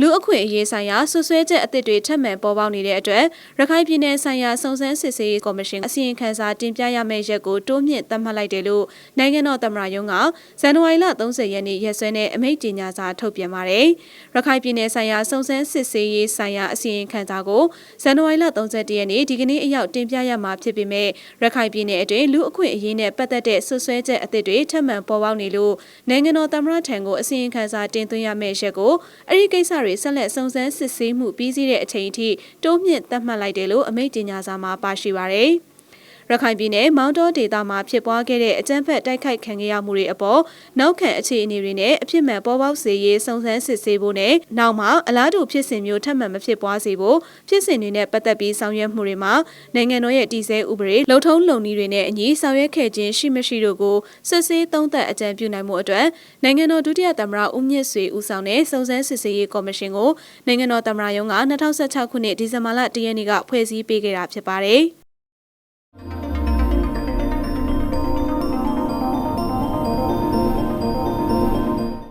လူအခွင့်အရေးဆိုင်ရာဆွဆွဲချက်အသစ်တွေထပ်မံပေါ်ပေါက်နေတဲ့အတွက်ရခိုင်ပြည်နယ်ဆိုင်ရာစုံစမ်းစစ်ဆေးရေးကော်မရှင်အစီရင်ခံစာတင်ပြရမယ့်ရက်ကိုတိုးမြင့်သတ်မှတ်လိုက်တယ်လို့နိုင်ငံတော်သမ္မတရုံးကဇန်နဝါရီလ30ရက်နေ့ရက်စွဲနဲ့အမိန့်ကြေညာစာထုတ်ပြန်ပါတယ်။ရခိုင်ပြည်နယ်ဆိုင်ရာစုံစမ်းစစ်ဆေးရေးဆိုင်ရာအစီရင်ခံစာကိုဇန်နဝါရီလ31ရက်နေ့ဒီကနေ့အရောက်တင်ပြရမှာဖြစ်ပေမဲ့ရခိုင်ပြည်နယ်အတွင်းလူအခွင့်အရေးနဲ့ပတ်သက်တဲ့ဆွဆွဲချက်အသစ်တွေထပ်မံပေါ်ပေါက်နေလို့နိုင်ငံတော်သမ္မတထံကိုအစီရင်ခံစာတင်သွင်းရမယ့်ရက်ကိုအဲ့ဒီကိစ္စတွေဆက်လက်စုံစမ်းစစ်ဆေးမှုပြီးစီးတဲ့အချိန်အထိတိုးမြင့်သတ်မှတ်လိုက်တယ်လို့အမိန့်ကြေညာစာမှာပါရှိပါတယ်။ ရခိုင်ပြည်နယ်မောင်တောဒေသမှာဖြစ်ပွားခဲ့တဲ့အကြမ်းဖက်တိုက်ခိုက်ခံခဲ့ရမှုတွေအပေါ်နောက်ခံအခြေအနေတွေနဲ့အဖြစ်မှန်ပေါ်ပေါက်စေရေးစုံစမ်းစစ်ဆေးဖို့နဲ့နောက်မှာအလားတူဖြစ်စဉ်မျိုးထပ်မံမဖြစ်ပွားစေဖို့ဖြစ်စဉ်တွေနဲ့ပတ်သက်ပြီးဆောင်ရွက်မှုတွေမှာနိုင်ငံတော်ရဲ့တည်ဆဲဥပဒေလုံထုံးလုံနည်းတွေနဲ့အညီဆောင်ရွက်ခဲ့ခြင်းရှိမရှိတို့ကိုစစ်ဆေးသုံးသပ်အကြံပြုနိုင်မှုအတွက်နိုင်ငံတော်ဒုတိယသမ္မတဦးမြင့်ဆွေဦးဆောင်တဲ့စုံစမ်းစစ်ဆေးရေးကော်မရှင်ကိုနိုင်ငံတော်သမ္မတရုံးက2016ခုနှစ်ဒီဇင်ဘာလ10ရက်နေ့ကဖွဲ့စည်းပေးခဲ့တာဖြစ်ပါတယ်။